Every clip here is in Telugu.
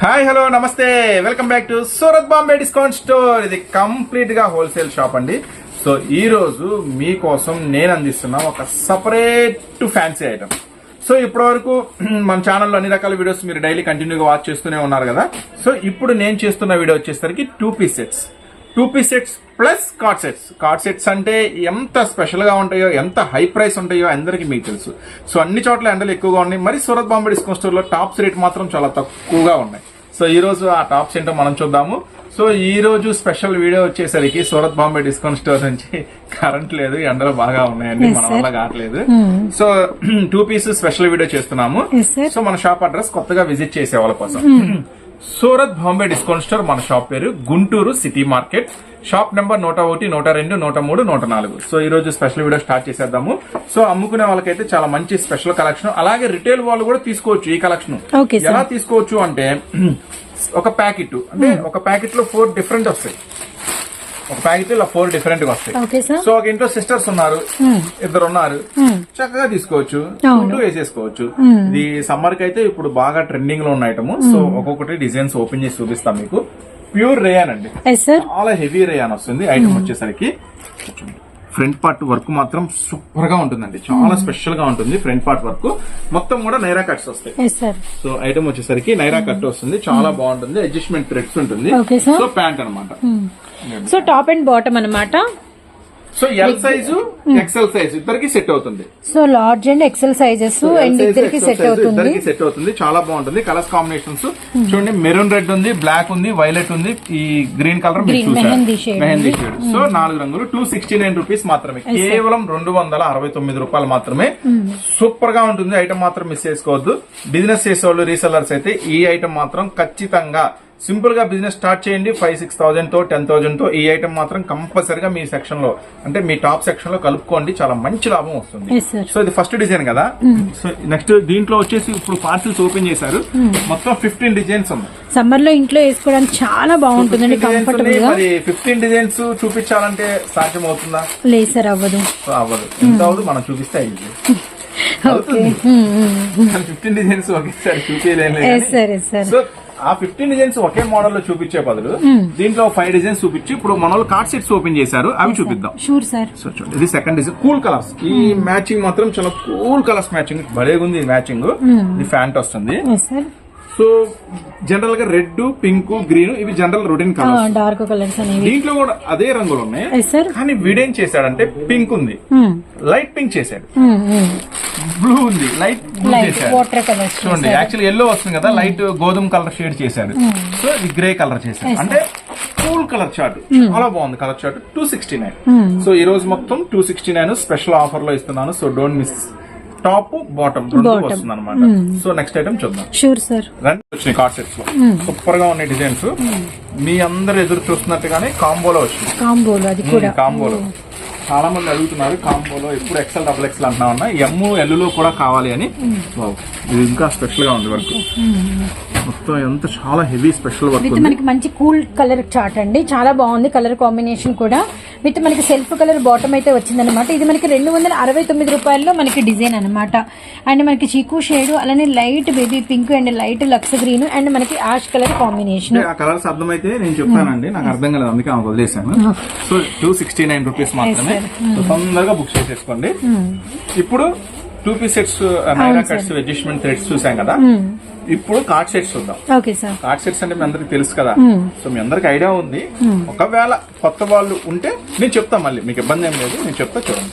Hi hello namaste. Welcome back to Surat Bombay discount store. ఇది కంప్లీట్గా హోల్సేల్ షాప్ అండి. సో ఈ రోజు మీకోసం నేను అందిస్తున్న ఒక సపరేట్ ఫ్యాన్సీ ఐటమ్. సో ఇప్పటి వరకు మన ఛానల్లో అన్ని రకాల వీడియోస్ మీరు డైలీ కంటిన్యూగా వాచ్ చేస్తూనే ఉన్నారు కదా. సో ఇప్పుడు నేను చేస్తున్న వీడియో వచ్చేసరికి two piece sets. Two piece sets plus co-ord sets. Co-ord sets అంటే ఎంత స్పెషల్గా ఉంటాయో ఎంత హై ప్రైస్ ఉంటాయో అందరికీ మీకు తెలుసు. సో అన్ని చోట్ల ఎండలు ఎక్కువగా ఉన్నాయి. మరి సూరత్ బాంబే డిస్కౌంట్ స్టోర్లో టాప్స్ రేట్ మాత్రం చాలా తక్కువగా ఉన్నాయి. సో ఈ రోజు ఆ టాప్స్ ఏంటో మనం చూద్దాము. సో ఈ రోజు స్పెషల్ వీడియో వచ్చేసరికి సూరత్ బాంబే డిస్కౌంట్ స్టోర్ నుంచి కరెంట్ లేదు ఎండలు బాగా ఉన్నాయండి మన వల్ల కావట్లేదు. So two piece special video చేస్తున్నాము. సో మన షాప్ అడ్రస్ కొత్తగా విజిట్ చేసే వాళ్ళ కోసం. సూరత్ బాంబే డిస్కౌంట్ స్టోర్ మన షాప్ పేరు Guntur city market shop number నూట ఒకటి నూట రెండు నూట మూడు నూట నాలుగు. సో ఈ రోజు స్పెషల్ వీడియో స్టార్ట్ చేసేద్దాము. సో అమ్ముకునే వాళ్ళకైతే చాలా మంచి స్పెషల్ కలెక్షన్ అలాగే రిటైల్ వాళ్ళు కూడా తీసుకోవచ్చు ఈ కలెక్షన్. ఎలా తీసుకోవచ్చు అంటే ఒక ప్యాకెట్. అంటే ఒక ప్యాకెట్లో ఫోర్ డిఫరెంట్ వస్తాయి. ఒక ప్యాకెట్ ఇలా ఫోర్ డిఫరెంట్గా వస్తాయి సో ఒక ఇంట్లో సిస్టర్స్ ఉన్నారు ఇద్దరు ఉన్నారు చక్కగా తీసుకోవచ్చు. టూ వేసేసుకోవచ్చు. ఇది సమ్మర్కి అయితే ఇప్పుడు బాగా ట్రెండింగ్లో ఉన్న ఐటమ్. సో ఒక్కొక్కటి డిజైన్స్ ఓపెన్ చేసి చూపిస్తాం మీకు. ప్యూర్ రేయాన్ అండి. చాలా హెవీ రేయాన్ వస్తుంది ఐటమ్ వచ్చేసరికి. ఫ్రంట్ పార్ట్ వర్క్ మాత్రం సూపర్గా ఉంటుందండి. చాలా స్పెషల్గా ఉంటుంది ఫ్రంట్ పార్ట్ వర్క్. మొత్తం కూడా నైరా కట్స్ వస్తాయి. సో ఐటమ్ వచ్చేసరికి నైరా కట్ వస్తుంది. చాలా బాగుంటుంది. అడ్జస్ట్మెంట్ థ్రెడ్స్ ఉంటుంది. సో ప్యాంట్ అన్నమాట. సో టాప్ అండ్ బాటమ్ అన్నమాట. So L size XL size ఇద్దరికి సెట్ అవుతుంది. So large and XL sizes and ఇద్దరికి సెట్ అవుతుంది. ఇద్దరికి సెట్ అవుతుంది. చాలా బాగుంటుంది. కలర్స్ కాంబినేషన్స్ చూడండి మెరూన్ రెడ్ ఉంది బ్లాక్ ఉంది వైలెట్ ఉంది. ఈ green colour mehndi shade so నాలుగు రంగులు టూ సిక్స్టీ నైన్ రూపీస్ మాత్రమే కేవలం రెండు వందల అరవై తొమ్మిది రూపాయలు మాత్రమే. సూపర్గా ఉంటుంది. ఐటమ్ మాత్రం మిస్ చేసుకోవద్దు. బిజినెస్ చేసేవాళ్ళు రీసెల్లర్స్ అయితే ఈ ఐటమ్ మాత్రం ఖచ్చితంగా సింపుల్గా బిజినెస్ స్టార్ట్ చేయండి. ఫైవ్ సిక్స్ థౌసండ్తో టెన్ థౌసండ్తో ఈ ఐటమ్ మాత్రం కంపల్సరీగా మీ సెక్షన్లో అంటే మీ టాప్ సెక్షన్లో కలుపుకోండి. చాలా మంచి లాభం వస్తుంది. సో ఇది ఫస్ట్ డిజైన్ కదా? సో నెక్స్ట్ దీంట్లో వచ్చేసి ఇప్పుడు పార్సిల్స్ ఓపెన్ చేశారు. మొత్తం ఫిఫ్టీన్ డిజైన్స్ ఉన్నాయి. సమ్మర్లో ఇంట్లో వేసుకోవడానికి చాలా బాగుంటుందండి 15 designs కంఫర్టబుల్ ఉన్నాయి. గా. మరి ఫిఫ్టీన్ డిజైన్స్ చూపించాలంటే సాధ్యం అవుతుందా లేదు సార్ అవ్వదు. అవ్వదు. ఎంత అవ్వదు? మనం చూపిస్తే అవుతుంది. ఫిఫ్టీన్ డిజైన్స్ ఒకేసారి చూపించలేం yes sir yes sir so ఆ ఫిఫ్టీన్ డిజైన్స్ ఒకే మోడల్లో చూపించే బదులు దీంట్లో ఫైవ్ డిజైన్స్ చూపించి ఇప్పుడు మన వాళ్ళు కార్డ్ సెట్స్ ఓపెన్ చేశారు అవి చూపిద్దాం. షూర్ సార్ సో చూడండి ఇది సెకండ్ డిజైన్ కూల్ కలర్స్ ఈ మ్యాచింగ్ మాత్రం చాలా కూల్ కలర్స్ మ్యాచింగ్ భలేగా ఉంది ఈ మ్యాచింగ్ ఇది ఫ్యాంట్ వస్తుంది సో జనరల్గా రెడ్ పింక్ గ్రీన్ ఇవి general routine colours. Dark colours అనేవి. దీంట్లో కూడా అదే రంగులు ఉన్నాయి. కానీ వీడేం చేశాడంటే పింక్ ఉంది. లైట్ పింక్ చేశాడు. బ్లూ ఉంది. లైట్ బ్లూ చేశాడు. చూడండి యాక్చువల్లీ ఎల్లో వస్తుంది కదా లైట్ గోధుమ కలర్ షేడ్ చేశాడు. సో ఇది గ్రే కలర్ చేశాడు. అంటే కూల్ కలర్ చార్ట్. చాలా బాగుంది colour chart. Two sixty nine so ఈ రోజు మొత్తం టూ సిక్స్టీ నైన్ స్పెషల్ ఆఫర్లో ఇస్తున్నాను. So don't miss top bottom రెండు. వస్తుంది అనమాట సో నెక్స్ట్ ఐటమ్ చూద్దాం. షూర్ సార్ రెండు వచ్చినాయి కార్డ్ సెట్స్లో. సూపర్గా ఉన్నాయి డిజైన్స్ మీ అందరు ఎదురు చూస్తున్నట్టుగానే కాంబోలో వచ్చింది. కాంబోలో అది కూడా. కాంబోలో. చాలా మంది అడుగుతున్నారు కాంబోలో ఎప్పుడు ఎక్సెల్ డబుల్ ఎక్సెల్ అంటున్నా ఉన్నా ఎమ్ ఎల్లులో కూడా కావాలి అని. ఇది ఇంకా స్పెషల్గా ఉంది వర్క్ మొత్తం ఎంత చాలా హెవీ స్పెషల్ వర్క్ విత్ మనకి మంచి కూల్ కలర్ చార్ట్ అండి. చాలా బాగుంది కలర్ కాంబినేషన్ కూడా. విత్ మనకి సెల్ఫ్ కలర్ బాటమ్ అయితే వచ్చిందనమాట ఇది మనకి రెండు వందల అరవై తొమ్మిది రూపాయల్లో మనకి డిజైన్ అనమాట అండ్ మనకి చీకు షేడ్ అలానే light baby pink and light lux green and మనకి యాష్ కలర్ కాంబినేషన్. ఆ కలర్స్ అర్థమైతే నేను చెప్తానండి నాకు అర్థం కాలేదు అందుకే ఆమెకు వదిలేశాను. So two sixty nine rupees మాత్రమే. తొందరగా బుక్ చేసేసుకోండి. ఇప్పుడు two piece sets Naira cuts adjustment threads చూసాం కదా? ఇప్పుడు కార్డ్ సెట్స్ చూద్దాం. Okay sir. కార్డ్ సెట్స్ అంటే మీ అందరికి తెలుసు కదా? సో మీ అందరికి ఐడియా ఉంది. ఒకవేళ కొత్త వాళ్ళు ఉంటే నేను చెప్తా మళ్ళీ. మీకు ఇబ్బంది ఏం లేదు. నేను చెప్తా చూడండి.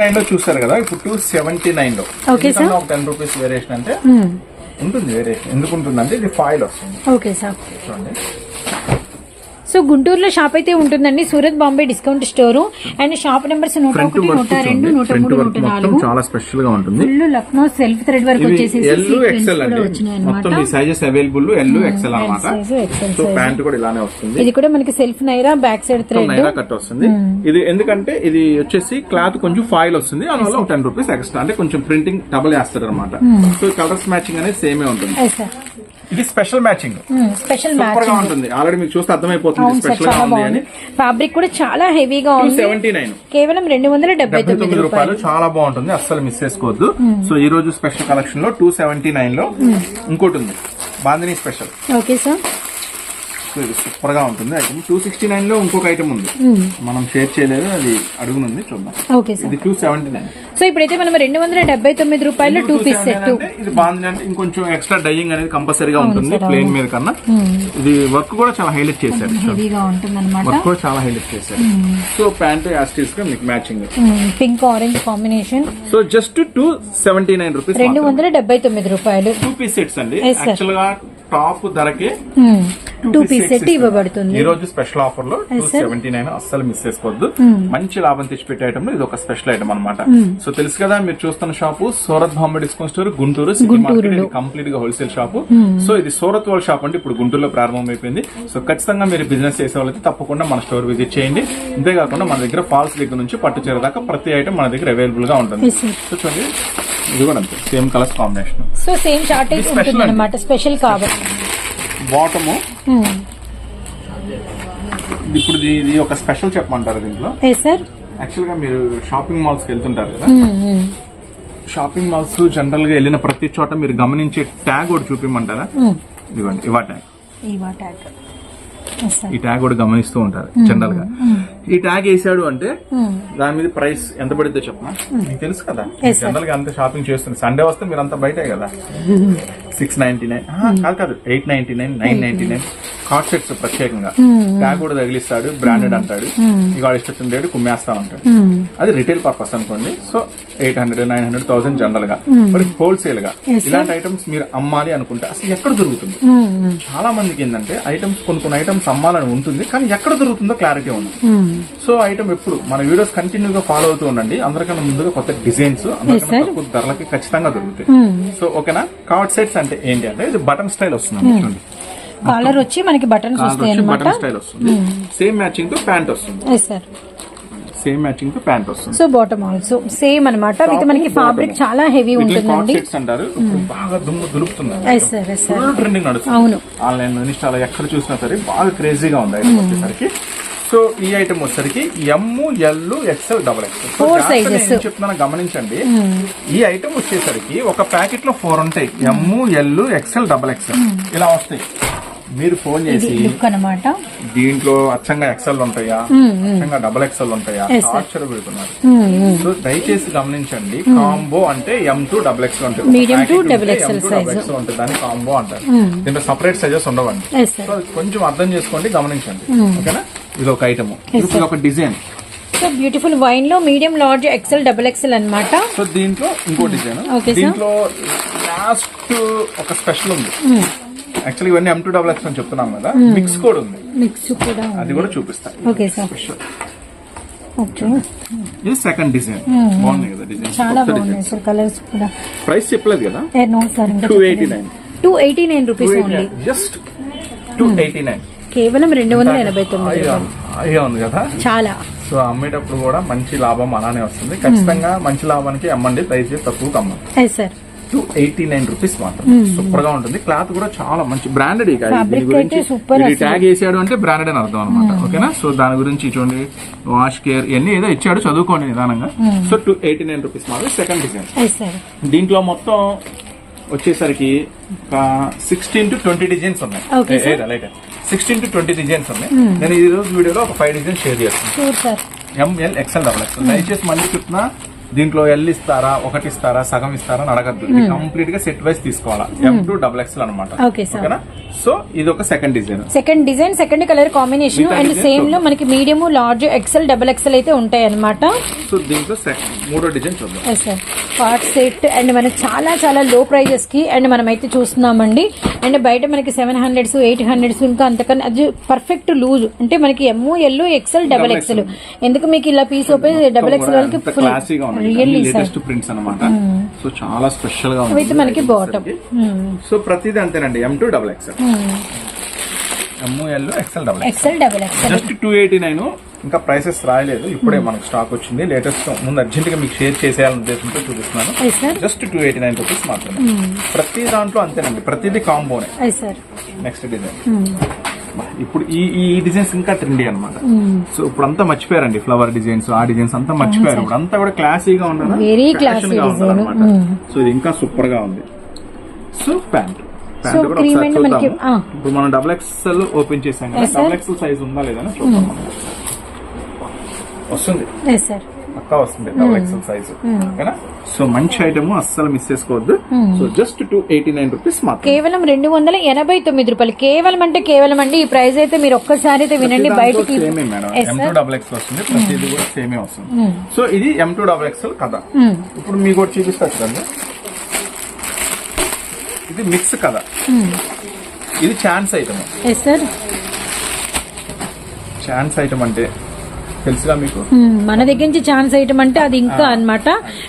నైన్లో చూస్తారు కదా? ఇప్పుడు టూ సెవెంటీ నైన్లో ఒక టెన్ రూపీస్ వేరియేషన్ అంటే ఉంటుంది వేరియేషన్ ఎందుకు ఉంటుంది అంటే ఇది ఫాయిల్ వస్తుంది. Okay sir. చూడండి. సో గుంటూరులో షాప్ అయితే ఉంటుందండి. Surat Bombay discount store. And shop numbers నూట ఒకటి నూట రెండు నూట మూడు నూట నాలుగు. చాలా స్పెషల్గా ఉంటుంది. Full Lucknow self thread work వచ్చేసి మొత్తం మీ sizes available L XL so. Pant కూడా ఇలానే వస్తుంది. ఇది కూడా మనకి self Naira back side thread Naira cut వస్తుంది. ఇది ఎందుకంటే ఇది వచ్చేసి క్లాత్ కొంచెం ఫాయిల్ వస్తుంది. అందువల్ల ఒక టెన్ రూపీస్ ఎక్స్ట్రా అంటే కొంచెం ప్రింటింగ్ డబుల్ వేస్తారు అనమాట సో కలర్స్ మ్యాచింగ్ అనేది సేమే ఉంటుంది. ఇది స్పెషల్ మ్యాచింగ్. స్పెషల్ సూపర్గా ఉంటుంది. ఆల్రెడీ మీకు చూస్తే అర్థమైపోతుంది స్పెషల్గా చాలా ఉంది అని. ఫ్యాబ్రిక్ కూడా చాలా హెవీగా ఉంది. సెవెంటీ నైన్ కేవలం రెండు వందల డెబ్బై డెబ్బై తొమ్మిది తొమ్మిది రూపాయలు. రూపాయలు చాలా బాగుంటుంది. అస్సలు మిస్ చేసుకోవద్దు. సో ఈ రోజు స్పెషల్ కలెక్షన్లో టూ లో ఇంకోటి ఉంది. బాందిని స్పెషల్. Okay sir. సూపర్గా ఉంటుంది. ఐటమ్ టూ సిక్స్టీ నైన్లో ఇంకొక ఐటమ్ ఉంది. మనం షేర్ చేయలేదు అది అడుగునుంది చూద్దాం. ఓకే సార్ ఇది టూ సెవెంటీ నైన్ సో ఇప్పుడైతే మనం రెండు వందల డెబ్బై తొమ్మిది రూపాయలు టూ పీస్ సెట్ ఇది బాగుంది అంటే ఇంకొంచెం ఎక్స్ట్రా డైయింగ్ అనేది కంపల్సరీగా ఉంటుంది ప్లేన్ మీద కన్నా. ఇది వర్క్ కూడా చాలా హైలైట్ చేశారు వర్క్ కూడా చాలా హైలైట్ చేశారు. సో ప్యాంట్ యాస్టీస్గా మీకు matching pink orange combination so just two seventy nine rupees రెండు వందల డెబ్బై తొమ్మిది రూపాయలు. టూ పీస్ సెట్స్ అండి. యాక్చువల్గా టాప్ ధరకే టూ పీస్ సెట్ ఇవ్వబడుతుంది. ఈ రోజు స్పెషల్ ఆఫర్లో టూ సెవెంటీ నైన్ అస్సలు మిస్ చేసుకోవద్దు. మంచి లాభం తెచ్చిపెట్టే ఐటమ్ ఇది ఒక స్పెషల్ ఐటమ్ అన్నమాట. సో తెలుసు కదా మీరు చూస్తున్న shop Surat Bombay discount store Guntur కంప్లీట్గా హోల్సేల్ షాపు సో ఇది సూరత్ వాళ్ళ షాప్ అంటే ఇప్పుడు గుంటూరులో ప్రారంభం అయిపోయింది సో ఖచ్చితంగా మీరు బిజినెస్ చేసే వాళ్ళైతే తప్పకుండా మన స్టోర్ విజిట్ చేయండి. అంతేకాకుండా మన దగ్గర ఫాల్స్ దగ్గర నుంచి పట్టు చీర దాకా ప్రతి ఐటమ్ మన దగ్గర అవైలబుల్గా ఉంటుంది. చూడండి. ఇది కూడా అంతే. Same colours combination so same shortage ఉంటుంది అనమాట స్పెషల్ కాబట్టి బాటము. Hmm. ఇప్పుడు ఇది ఒక స్పెషల్ చెప్పమంటారు దీంట్లో. ఏ సార్? యాక్చువల్గా మీరు షాపింగ్ మాల్స్కి వెళ్తుంటారు కదా? Hmm, షాపింగ్ మాల్స్ జనరల్గా వెళ్ళిన ప్రతి చోట మీరు గమనించే ట్యాగ్ ఒకటి చూపిమంటారా? ఇవ్వండి ఇవా ట్యాగ్. ఈ ట్యాగ్ కూడా గమనిస్తూ ఉంటారు జనరల్గా ఈ ట్యాగ్ వేసాడు అంటే దాని మీద ప్రైస్ ఎంత పడిద్దో చెప్పనా? మీకు తెలుసు కదా. జనరల్గా అంత షాపింగ్ చేస్తుంది. సండే వస్తే మీరు అంతా బయటే కదా? Six ninety nine. కాదు కాదు. Eight ninety nine nine ninety nine. Co-ord sets ప్రత్యేకంగా. ట్యాగ్ కూడా తగిలిస్తాడు బ్రాండెడ్ అంటాడు. ఇవాళ ఇష్టం కుమ్మేస్తా ఉంటాడు. అది రిటైల్ పర్పస్ అనుకోండి. So eight hundred nine hundred thousand జనరల్గా మరి హోల్సేల్గా ఇలాంటి ఐటమ్స్ మీరు అమ్మాలి అనుకుంటే అసలు ఎక్కడ దొరుకుతుంది? చాలా మందికి ఏంటంటే ఐటమ్స్ కొన్ని కొన్ని ఐటమ్స్ అమ్మాలని ఉంటుంది కానీ ఎక్కడ దొరుకుతుందో క్లారిటీ ఉంది. సో ఐటమ్ ఎప్పుడు? మన వీడియోస్ కంటిన్యూ గా ఫాలో అవుతూ ఉండండి. అందరికన్నా ముందుగా కొత్త డిజైన్స్ అందరికన్నా తక్కువ ధరలకి ఖచ్చితంగా దొరుకుతాయి. సో ఓకేనా కార్డ్ సెట్స్ అంటే ఏంటి అంటే ఇది బటన్ స్టైల్ వస్తుంది చూడండి. కాలర్ వచ్చి మనకి బటన్స్ వస్తాయి బటన్ స్టైల్ వస్తుంది. సేమ్ మ్యాచింగ్తో ప్యాంట్ వస్తుంది. ఎస్ సార్ సేమ్ మ్యాచింగ్తో ప్యాంట్ వస్తుంది. సో బాటమ్ ఆల్సో సేమ్ అనమాట విత్ మనకి ఫ్యాబ్రిక్ చాలా హెవీ ఉంటుందండి. అంటారు. ఇప్పుడు బాగా దుమ్ము దులుపుతుంది yes sir yes sir full trending నడుస్తుంది. అవును. ఆన్లైన్లో ఇన్స్టాలో ఎక్కడ చూసినా సరే బాగా క్రేజీగా ఉంది. వచ్చేసరికి. సో ఈ ఐటమ్ వచ్చేసరికి M L XL double XL Four sizes. చెప్తున్నా గమనించండి. ఈ ఐటమ్ వచ్చేసరికి ఒక ప్యాకెట్లో ఫోర్ ఉంటాయి M L XL double XL ఇలా వస్తాయి. మీరు ఫోన్ చేసి అనమాట దీంట్లో అచ్చంగా ఎక్సెల్ ఉంటాయా? అచ్చంగా డబల్ ఎక్సెల్ ఉంటాయా? ఆశ్చర్య పెడుతున్నారు సో దయచేసి గమనించండి. కాంబో అంటే ఎం టూ డబల్ ఎక్స్ ఉంటుంది Medium to double XL size. ఉంటుంది దాన్ని కాంబో అంటారు. దీంట్లో సపరేట్ సైజెస్ ఉండవండి. సో కొంచెం అర్థం చేసుకోండి గమనించండి. ఓకేనా? ఇది ఒక ఐటమ్ ఇది ఒక design so beautiful వైన్లో medium large XL double XL అనమాట సో దీంట్లో ఇంకో డిజైన్ sir. దీంట్లో లాస్ట్ ఒక స్పెషల్ ఉంది. యాక్చువల్లీ ఇవన్నీ ఎం టూ డబల్ ఎక్స్ అని చెప్తున్నాం కదా. మిక్స్ కోడ్ ఉంది. మిక్స్ కూడా అది కూడా చూపిస్తాను ఓకే సార్ స్పెషల్ ఓకే ఇది సెకండ్ డిజైన్ బాగుంది కదా డిజైన్ చాలా బాగున్నాయి సార్ కలర్స్ కూడా. ప్రైస్ చెప్పలేదు కదా? No sir two eighty nine two eighty nine rupees only just two eighty nine కేవలం రెండు వందల ఎనభై తొమ్మిది అయ్యా ఉంది కదా? చాలా. సో అమ్మేటప్పుడు కూడా మంచి లాభం అలానే వస్తుంది. ఖచ్చితంగా మంచి లాభానికి అమ్మండి దయచేసి తక్కువ అమ్మండి. Sir two eighty nine rupees మాత్రం. సూపర్గా ఉంటుంది. క్లాత్ కూడా చాలా మంచి బ్రాండెడ్ దీని గురించి. ట్యాగ్ వేసాడు అంటే బ్రాండెడ్ అని అర్థం అనమాట ఓకేనా? సో దాని గురించి చూడండి. వాష్ కేర్ ఇవన్నీ ఏదో ఇచ్చాడు చదువుకోండి నిదానంగా. So two eighty nine rupees మాత్రం సెకండ్ డిజైన్ దీంట్లో మొత్తం వచ్చేసరికి సిక్స్టీన్ టు ట్వంటీ డిజైన్స్ ఉన్నాయి. సిక్స్టీన్ టు ట్వంటీ డిజైన్స్ ఉన్నాయి. నేను ఈ రోజు వీడియోలో ఒక ఫైవ్ డిజైన్స్ షేర్ చేస్తాను M L XL double XL దయచేసి మళ్ళీ చెప్తున్నా దీంట్లో ఎల్ ఇస్తారా ఒకటి ఇస్తారా సగం ఇస్తారా అని అడగద్దు. ఇది కంప్లీట్గా సెట్ వైస్ తీసుకోవాలా. ఎం టూ డబల్ ఎక్సెల్ అనమాట. ఓకేనా సో ఇది ఒక second design second design second colour combination and సేమ్లో. మనకి medium large XL double XL అయితే ఉంటాయి అనమాట సో దీంట్లో మూడో డిజైన్ చూద్దాం. పార్ట్ సెట్ అండ్ మనకి చాలా చాలా లో ప్రైజెస్కి అండ్ మనం అయితే చూస్తున్నామండి. అండ్ బయట మనకి సెవెన్ హండ్రెడ్స్ ఎయిట్ హండ్రెడ్స్ ఇంకా అంతకన్నా అది పర్ఫెక్ట్ లూజ్ అంటే మనకి M L XL double XL ఎందుకు మీకు ఇలా పీస్ ఓపెన్ డబల్ ఎక్సెల్ వాళ్ళకి ఫుల్ లేటెస్ట్ ప్రింట్స్ అనమాట సో చాలా స్పెషల్గా విత్ మనకి బాటమ్ సో ప్రతిదీ అంతేనండి. M to double XL M L XL double just two eighty nine ఇంకా ప్రైసెస్ రాయలేదు. ఇప్పుడే మనకు స్టాక్ వచ్చింది. లేటెస్ట్ ముందు అర్జెంట్గా మీకు షేర్ చేసేయాలనే ఉద్దేశంతో చూపిస్తున్నాను. Just two eighty nine rupees మాత్రమే. ప్రతి దాంట్లో అంతేనండి. ప్రతిదీ కాంబోనే నెక్స్ట్ డిజైన్ ఇప్పుడు ఈ ఈ డిజైన్స్ ఇంకా ట్రెండీ అనమాట సో ఇప్పుడు అంతా మర్చిపోయారండి ఫ్లవర్ డిజైన్స్ ఆ డిజైన్స్ అంతా మర్చిపోయారు. ఇప్పుడు అంతా కూడా క్లాసీగా ఉండాలి Very classy design. సో ఇది ఇంకా సూపర్గా ఉంది సో ప్యాంట్ కూడా ఒకసారి. ఇప్పుడు మనం డబుల్ ఎక్స్ఎల్ ఓపెన్ చేసాం కదా. డబుల్ ఎక్స్ఎల్ సైజ్ ఉందా లేదా చూద్దాం. మనం. వస్తుంది. సార్ పక్కా వస్తుంది డబుల్ సైజ్ ఓకేనా? సో మంచి ఐటమ్ అస్సలు మిస్ చేసుకోవద్దు. So just two eighty nine rupees కేవలం రెండు వందల ఎనభై తొమ్మిది రూపాయలు. కేవలం అంటే కేవలం అండి. ఈ ప్రైస్ అయితే మీరు ఒక్కసారి అయితే వినండి బయటకి సేమే madam M. To double X వస్తుంది ప్రతిది కూడా సేమే వస్తుంది. సో ఇది ఎం టూ డబుల్ ఎక్స్ఎల్ కదా. ఇప్పుడు మీకు కూడా చూపిస్తా చూడండి. ఇది మిక్స్ కదా మ్మ్. ఇది ఛాన్స్ ఐటమ్ ఛాన్స్ ఐటమ్ అంటే తెలుసుగా మీకు. మన దగ్గర నుంచి ఛాన్స్ ఐటమ్ అంటే అది ఇంకా అన్నమాట.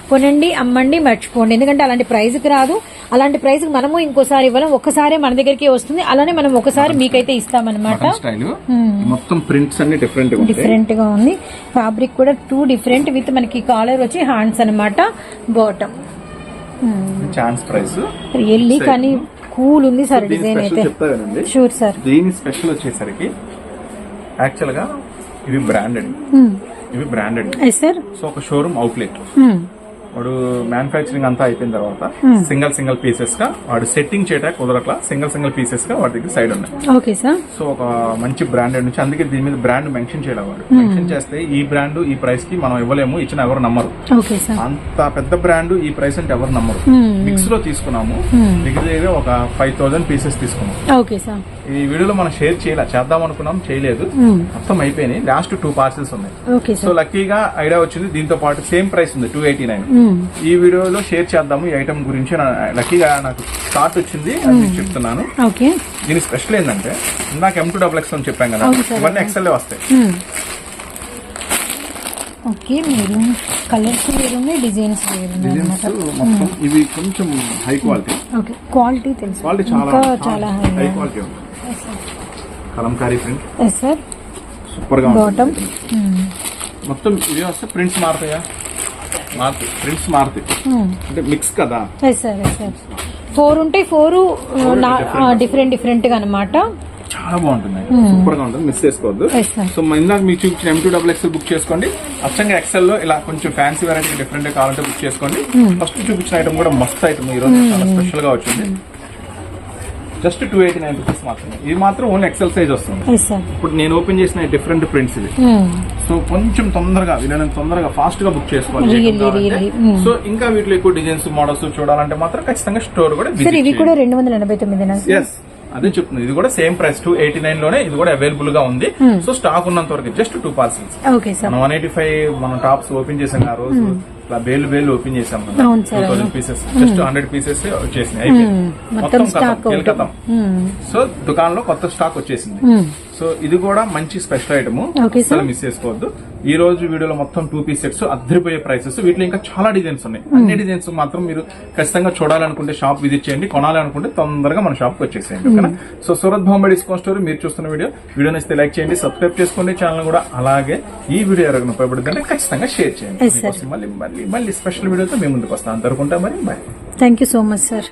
కొనండి అమ్మండి మర్చిపోండి. ఎందుకంటే అలాంటి ప్రైస్కి రాదు. అలాంటి ప్రైస్కి మనము ఇంకోసారి ఇవ్వడం ఒక్కసారి మన దగ్గరికి వస్తుంది. అలానే మనం ఒకసారి మీకైతే ఇస్తామన్నమాట. స్టైల్ మొత్తం ప్రింట్స్ అన్ని డిఫరెంట్ డిఫరెంట్గా ఉంది. ఫ్యాబ్రిక్ కూడా టూ డిఫరెంట్ విత్ మనకి కాలర్ వచ్చి హ్యాండ్స్ అన్నమాట. బాటమ్ ఛాన్స్ ప్రైస్ రియల్లీ కానీ కూల్ ఉంది సార్ డిజైన్ అయితే. షూర్ సార్ దీని స్పెషల్ వచ్చేసరికి యాక్చువల్గా ఇవి బ్రాండెడ్ ఇవి బ్రాండెడ్ సో ఒక షోరూమ్ అవుట్లెట్ వాడు మ్యానుఫ్యాక్చరింగ్ అంతా అయిపోయిన తర్వాత సింగల్ సింగల్ పీసెస్గా వాడు సెట్టింగ్ చేయడానికి కుదరట్లా సింగల్ సింగల్ పీసెస్గా వాడి దగ్గర సైడ్ ఉన్నాయి. ఓకే సార్ సో ఒక మంచి బ్రాండెడ్ నుంచి అందుకే దీని మీద బ్రాండ్ మెన్షన్ చేయడం వాడు. మెన్షన్ చేస్తే ఈ బ్రాండ్ ఈ ప్రైస్కి మనం ఇవ్వలేము ఇచ్చిన ఎవరు నమ్మరు. అంత పెద్ద బ్రాండ్ ఈ ప్రైస్ అంటే ఎవరు నమ్మరు. Hmm. మిక్స్లో తీసుకున్నాము. దగ్గర దగ్గర ఒక ఫైవ్ థౌసండ్ పీసెస్ తీసుకున్నాం. ఓకే సార్ ఈ వీడియోలో మనం షేర్ చేయాలి చేద్దాం అనుకున్నాం చేయలేదు. మొత్తం అయిపోయినాయి. లాస్ట్ టూ పార్సల్స్ ఉన్నాయి. సో లక్కీగా ఐడియా వచ్చింది. దీంతో పాటు సేమ్ ప్రైస్ ఉంది టూ ఎయిటీ నైన్ ఈ వీడియోలో షేర్ చేద్దాము ఈ ఐటమ్ గురించి. లక్కీగా నాకు స్టార్ట్ వచ్చింది అది మీకు చెప్తున్నాను. ఓకే దీని స్పెషల్ ఏంటంటే ఇందాక ఎం టూ డబుల్ ఎక్స్ అని చెప్పాం కదా. ఇవన్నీ ఎక్సెల్ వస్తాయి. ఓకే మీరు కలర్స్ వేరున్నాయి డిజైన్స్ వేరున్నాయి ఇవి కొంచెం హై క్వాలిటీ ఓకే క్వాలిటీ తెలుసు. క్వాలిటీ చాలా ఇంకా చాలా హై హై క్వాలిటీ ఉంది. కలంకారీ ప్రింట్ ఎస్ సార్ సూపర్గా బాటమ్ మొత్తం ఇవి వస్తే ప్రింట్స్ మారుతాయా? మారుతాయి ప్రింట్స్ మారుతాయి అంటే మిక్స్ కదా? ఫోర్ ఉంటాయి ఫోర్ డిఫరెంట్ డిఫరెంట్గా అనమాట చాలా బాగుంటుంది. సూపర్గా ఉంటుంది. మిస్ చేసుకోవద్దు. సో ఇందాక మీకు చూపించిన M to double X book చేసుకోండి. అచ్చంగా ఎక్సెల్లో ఇలా కొంచెం ఫ్యాన్సీ వెరైటీ డిఫరెంట్ కావాలంటే బుక్ చేసుకోండి. ఫస్ట్ చూపించిన ఐటమ్ కూడా మస్తు ఐటమ్ ఈ రోజు చాలా స్పెషల్గా వచ్చింది. Just two eighty nine rupees మాత్రమే. ఇది మాత్రం ఓన్లీ ఎక్సెల్ సైజ్ వస్తుంది. ఇప్పుడు నేను ఓపెన్ చేసిన డిఫరెంట్ ప్రింట్స్ ఇది సో కొంచెం తొందరగా వీలైనంత తొందరగా ఫాస్ట్గా బుక్ చేసుకోవాలి. సో ఇంకా వీటిలో ఎక్కువ డిజైన్స్ మోడల్స్ చూడాలంటే మాత్రం ఖచ్చితంగా స్టోర్ కూడా ఇవి కూడా రెండు వందల ఎనభై తొమ్మిది అదే చెప్తుంది ఇది కూడా సేమ్ ప్రైస్ టూ ఎయిటీ నైన్లోనే ఇది కూడా అవైలబుల్గా ఉంది. సో స్టాక్ ఉన్నంత వరకు జస్ట్ టూ పార్సల్స్ మనం వన్ ఎయిటీ ఫైవ్ మనం టాప్స్ ఓపెన్ చేసాం ఆ రోజు. ఇట్లా బేలు బేలు ఓపెన్ చేసాం two thousand pieces just hundred pieces వచ్చేసినాయి అయిపోయింది. మొత్తం కథం. సో దుకాణంలో కొత్త స్టాక్ వచ్చేసింది. సో ఇది కూడా మంచి స్పెషల్ ఐటమ్. అసలు మిస్ చేసుకోవద్దు. ఈ రోజు వీడియోలో మొత్తం టూ పీస్ సెట్స్ అద్దరిపోయే ప్రైసెస్ వీటిలో ఇంకా చాలా డిజైన్స్ ఉన్నాయి. అన్ని డిజైన్స్ మాత్రం మీరు ఖచ్చితంగా చూడాలనుకుంటే షాప్ విజిట్ చేయండి. కొనాలనుకుంటే తొందరగా మన షాప్కి వచ్చేసేయండి. ఓకేనా? So Surat Bombay discount store మీరు చూస్తున్న వీడియో. వీడియో నచ్చితే లైక్ చేయండి సబ్స్క్రైబ్ చేసుకోండి. ఛానల్ కూడా అలాగే ఈ వీడియో ఎవరైనా ఉపయోగపడుతుంటే ఖచ్చితంగా షేర్ చేయండి. మళ్ళీ మళ్ళీ మళ్ళీ స్పెషల్ వీడియోతో మేము ముందుకు వస్తాం. ఉంటాం మరి. Bye thank you so much sir